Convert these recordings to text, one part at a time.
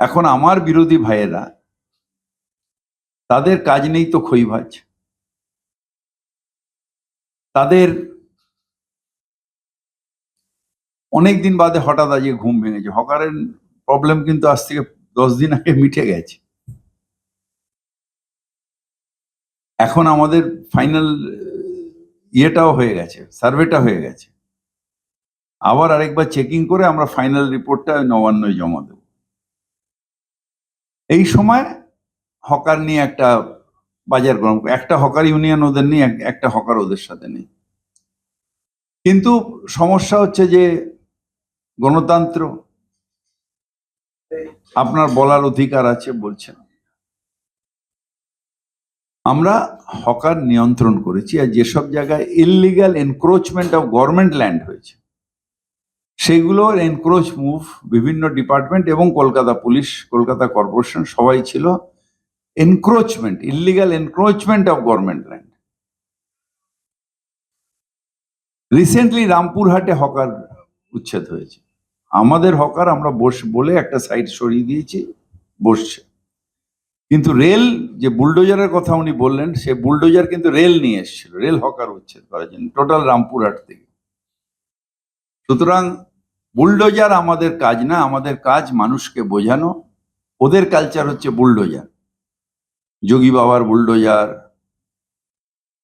এখন আমার বিরোধী ভাইয়েরা, তাদের কাজ নেই তো খইভাজ তাদের অনেক দিন বাদে হঠাৎ আজকে ঘুম ভেঙেছে। হকারের প্রবলেম কিন্তু আজ থেকে দশ দিন আগে মিটে গেছে। এখন আমাদের ফাইনাল ইয়েটাও হয়ে গেছে সার্ভেটা হয়ে গেছে। আবার আরেকবার চেকিং করে আমরা ফাইনাল রিপোর্টটা নবান্নয় জমা দেব। এই সময় হকার নিয়ে একটা বাজার গরম একটা হকার ইউনিয়ন ওদের এক- একটা হকার ওদের সাথে নেই। কিন্তু সমস্যা হচ্ছে যে গণতন্ত্র, আপনার বলার অধিকার আছে বলছেন আমরা হকার নিয়ন্ত্রণ করেছি আর যেসব জায়গায় illegal encroachment of government land হয়েছে সেগুলোর এনক্রোচ মুভ বিভিন্ন ডিপার্টমেন্ট এবং কলকাতা পুলিশ কলকাতা কর্পোরেশন সবাই ছিল encroachment illegal encroachment of government land recently রামপুরহাটে hawker উচ্ছেদ হয়েছে। আমাদের হকার আমরা বস, বলে একটা সাইড সরিয়ে দিয়েছি, বসছে। কিন্তু রেল যে বুলডোজারের কথা উনি বললেন, সে বুলডোজার কিন্তু রেল নিয়ে এসেছিল রেল হকার উচ্ছেদ করার জন্য টোটাল রামপুরহাট থেকে। সুতরাং বুলডোজার আমাদের কাজ না, আমাদের কাজ মানুষকে বোঝানো। ওদের কালচার হচ্ছে বুলডোজার। যোগী বাবার বুলডোজার,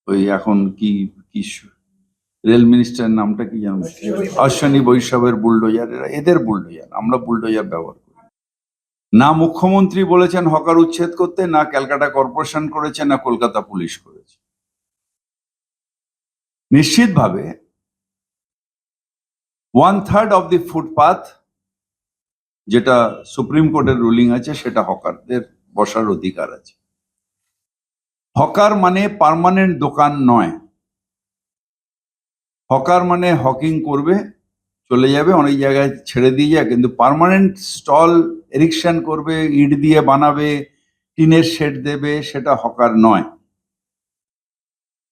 ওই এখন কি কি রেল মিনিস্টারের নামটা কি জানো অশ্বিনী বৈষ্ণবের বুলডোজার, এরা এদের বুলডোজার, আমরা বুলডোজার ব্যবহার করি। না মুখ্যমন্ত্রী বলেছেন হকার উচ্ছেদ করতে, না ক্যালকাটা কর্পোরেশন করেছে, না কলকাতা পুলিশ করেছে। নিশ্চিতভাবে one third of the footpath যেটা সুপ্রিম কোর্টের রুলিং আছে, সেটা হকারদের বসার অধিকার আছে। হকার মানে পার্মানেন্ট দোকান নয়। হকার মানে হকিং করবে, চলে যাবে, অনেক জায়গায় ছেড়ে দিয়ে যায়, কিন্তু পার্মানেন্ট স্টল এরিকশন করবে, ইট দিয়ে বানাবে, টিনের শেড দেবে, সেটা হকার নয়।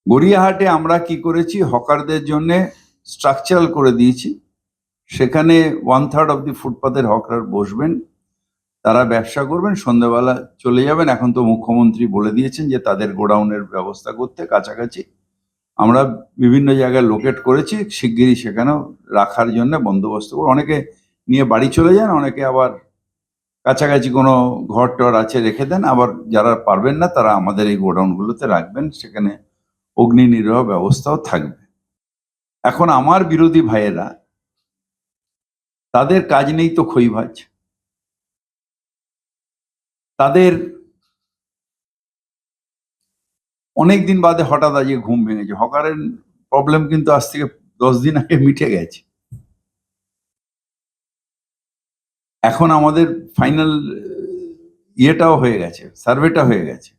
গড়িয়াহাটে আমরা কি করেছি? হকারদের জন্য স্ট্রাকচারাল করে দিয়েছি। সেখানে ওয়ান থার্ড অফ দি ফুটপাথের হকার বসবেন, তারা ব্যবসা করবেন, সন্ধ্যাবেলা চলে যাবেন। এখন তো মুখ্যমন্ত্রী বলে দিয়েছেন যে তাদের গোডাউনের ব্যবস্থা করতে কাছাকাছি। আমরা বিভিন্ন জায়গায় লোকেট করেছি, শিগগিরই সেখানেও রাখার জন্য বন্দোবস্ত করে অনেকে নিয়ে বাড়ি চলে যান, অনেকে আবার কাছাকাছি কোনো ঘর টর আছে রেখে দেন। আবার যারা পারবেন না, তারা আমাদের এই গোডাউনগুলোতে রাখবেন, সেখানে অগ্নি নির্বাহ ব্যবস্থাও থাকবে। এখন আমার বিরোধী ভাইয়েরা তাদের কাজ নেই তো খইভাজ তাদের অনেক দিন বাদে হঠাৎ আজকে ঘুম ভেঙেছে। হকারের প্রবলেম কিন্তু আজ থেকে দশ দিন আগে মিটে গেছে। এখন আমাদের ফাইনাল ইয়েটাও হয়ে গেছে সার্ভেটা হয়ে গেছে।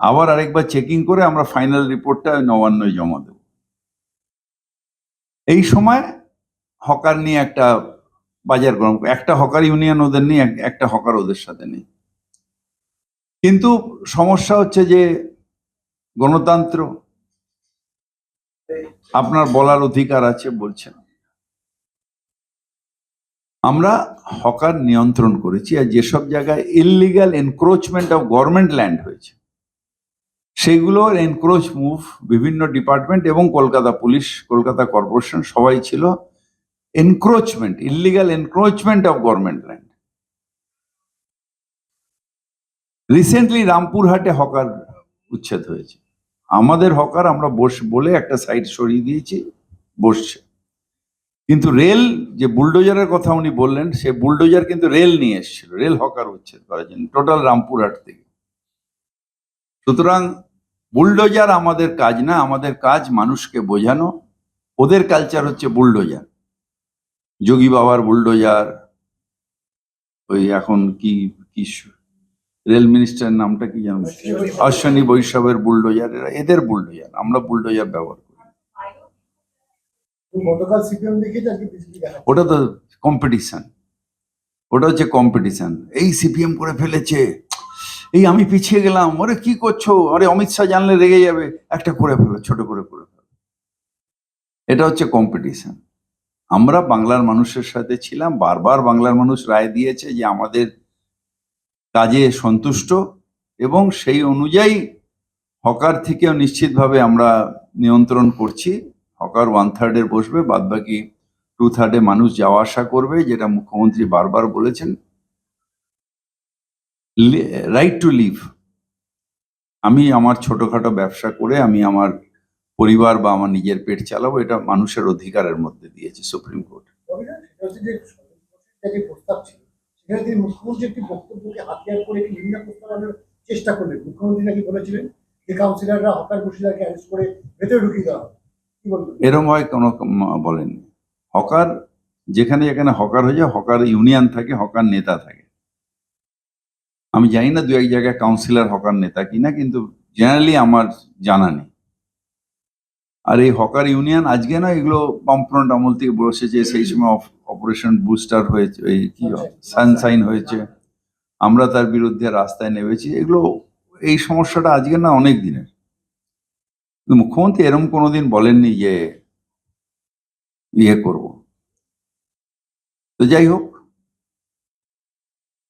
আবার আরেকবার চেকিং করে আমরা ফাইনাল রিপোর্টটা নবান্নয় জমা দেব। এই সময় হকার নিয়ে একটা বাজার গরম একটা হকার ইউনিয়ন ওদের নেই একটা হকার ওদের সাথে নেই। কিন্তু সমস্যা হচ্ছে যে গণতন্ত্র, আপনার বলার অধিকার আছে বলছেন। আমরা হকার নিয়ন্ত্রণ করেছি আর যেসব জায়গায় illegal encroachment of government land হয়েছে সেগুলোর এনক্রোচ মুভ বিভিন্ন ডিপার্টমেন্ট এবং কলকাতা পুলিশ, কলকাতা কর্পোরেশন সবাই ছিল encroachment illegal encroachment of government land recently রামপুরহাটে hawker উচ্ছেদ হয়েছে। আমাদের হকার আমরা বস, বলে একটা সাইড সরিয়ে দিয়েছি, বসছে। কিন্তু রেল, যে বুলডোজারের কথা উনি বললেন, সে বুলডোজার কিন্তু রেল নিয়ে এসেছিল, রেল হকার উচ্ছেদ করার জন্য টোটাল রামপুরহাট থেকে। সুতরাং বুলডোজার আমাদের কাজ না, আমাদের কাজ মানুষকে বোঝানো, ওদের কালচার হচ্ছে বুলডোজার। যোগী বাবার বুলডোজার ওই এখন কি কি রেল মিনিস্টারের নামটা কি জানো অশ্বিনী বৈষ্ণবের বুলডোজার এরা এদের বুলডোজার আমরা বুলডোজার ব্যবহার করি। ওটা তো কম্পিটিশন ওটা হচ্ছে কম্পিটিশন এই সিপিএম করে ফেলেছে। এই আমি পিছিয়ে গেলাম। ওরে কি করছ? আরে অমিত শাহ জানলে রেগে যাবে। একটা করে ফেলো ছোট করে করে ফেলো। এটা হচ্ছে কম্পিটিশন আমরা বাংলার মানুষের সাথে ছিলাম, বারবার বাংলার মানুষ রায় দিয়েছে যে আমাদের কাজে সন্তুষ্ট এবং সেই অনুযায়ী হকার থেকেও নিশ্চিতভাবে আমরা নিয়ন্ত্রণ করছি। হকার ওয়ান থার্ডে বসবে বাদ বাকি টু থার্ডে মানুষ যাওয়া আসা করবে, যেটা মুখ্যমন্ত্রী বারবার বলেছেন। রাইট টু লিভ আমি আমার ছোটখাটো ব্যবসা করে, আমি আমার পরিবার বা আমার নিজের পেট চালাবো এটা মানুষের অধিকারের মধ্যে দিয়েছে সুপ্রিম কোর্ট। চেষ্টা করলেন। মুখ্যমন্ত্রী নাকি বলেছিলেন যে কাউন্সিলররা হকার অ্যারেস্ট করে ভেতরে ঢুকিয়ে দেওয়া এরম হয় কোনো বলেননি। হকার যেখানে যেখানে হকার হয়ে যায় হকার ইউনিয়ন থাকে হকার নেতা থাকে। আমি জানি না দু এক জায়গায় কাউন্সিলর হকার নেতা কিনা কিন্তু জেনারেলি আমার জানা নেই। আর এই হকার ইউনিয়ন আজকে না এগুলো বামফ্রন্ট আমল থেকে বসেছে সেই সময় অপারেশন বুস্টার হয়েছে এই কি সানসাইন হয়েছে। আমরা তার বিরুদ্ধে রাস্তায় নেমেছি। এগুলো এই সমস্যাটা আজকে না অনেক দিনের। মুখ্যমন্ত্রী এরম কোনোদিন বলেননি যে ইয়ে করব। তো যাই হোক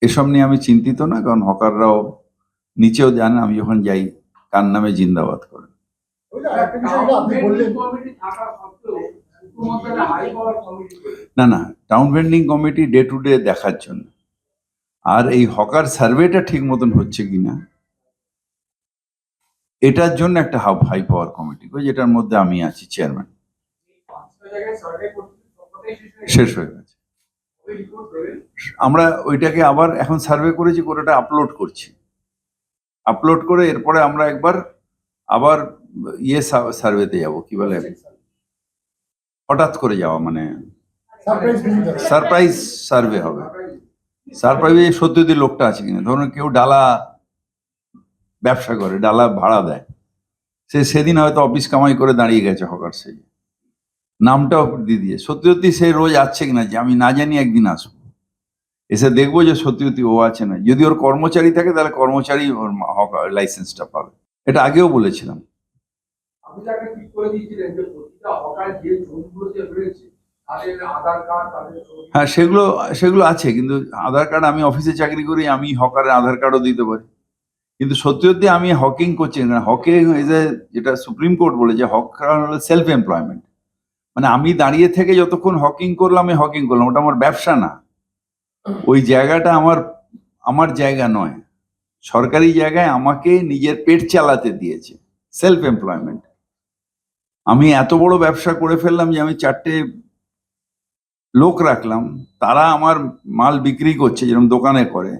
এসব নিয়ে আমি চিন্তিত না কারণ হকাররাও নিচেও জানেন আমি যখন যাই কার নামে জিন্দাবাদ করেন। না না town vending committee day to day দেখার জন্য। আর এই হকার সার্ভেটা ঠিক মতন হচ্ছে কিনা এটার জন্য একটা হাব হাই পাওয়ার কমিটি যেটার মধ্যে আমি আছি চেয়ারম্যান পাঁচটা জায়গায় সার্ভে করতে সবকটাই শেষ হয়ে গেছে? আমরা ওইটাকে আবার এখন সার্ভে করেছি করে ওটা আপলোড করছি। আপলোড করে এরপরে আমরা একবার আবার ইয়ে সার্ভেতে যাব কি বলে? হঠাৎ করে যাওয়া মানে সারপ্রাইজ সার্ভে হবে। সারপ্রাইজে সত্যি যদি লোকটা আছে কিনা? ধরুন কেউ ডালা ব্যবসা করে ডালা ভাড়া দেয়। সে সেদিন হয়তো অফিস কামাই করে দাঁড়িয়ে গেছে হকার সে। নামটাও দিয়ে দিয়ে। সত্যি সত্যি সে রোজ আসছে কিনা যে আমি না জানি একদিন আসব। এসে দেখব যে সত্যি সত্যি ও আছে না। যদি ওর কর্মচারী থাকে তাহলে কর্মচারী ওর লাইসেন্সটা পাবে। এটা আগেও বলেছিলাম। আপনি যাকে ঠিক করে দিয়েছিলেন যে প্রতিটা হকার যে জোনগুলোতে রয়েছে হ্যাঁ সেগুলো সেগুলো আছে, কিন্তু আধার কার্ড আমি অফিসে চাকরি করি, আমি হকারের আধার কার্ডও দিতে পারি। কিন্তু সত্যি সত্যি আমি হকিং করছি না। হকিং যেটা সুপ্রিম কোর্ট বলে, যে হকার হলো সেলফ এমপ্লয়মেন্ট মানে আমি দাঁড়িয়ে থেকে যতক্ষণ হকিং করলাম, আমি হকিং করলাম। ওটা আমার ব্যবসা না। ওই জায়গাটা আমার আমার জায়গা নয়। সরকারি জায়গায় আমাকে নিজের পেট চালাতে দিয়েছে। সেলফ এমপ্লয়মেন্ট আমি এত বড় ব্যবসা করে ফেললাম যে আমি চারটে লোক রাখলাম, তারা আমার মাল বিক্রি করছে যেরকম দোকানে করে।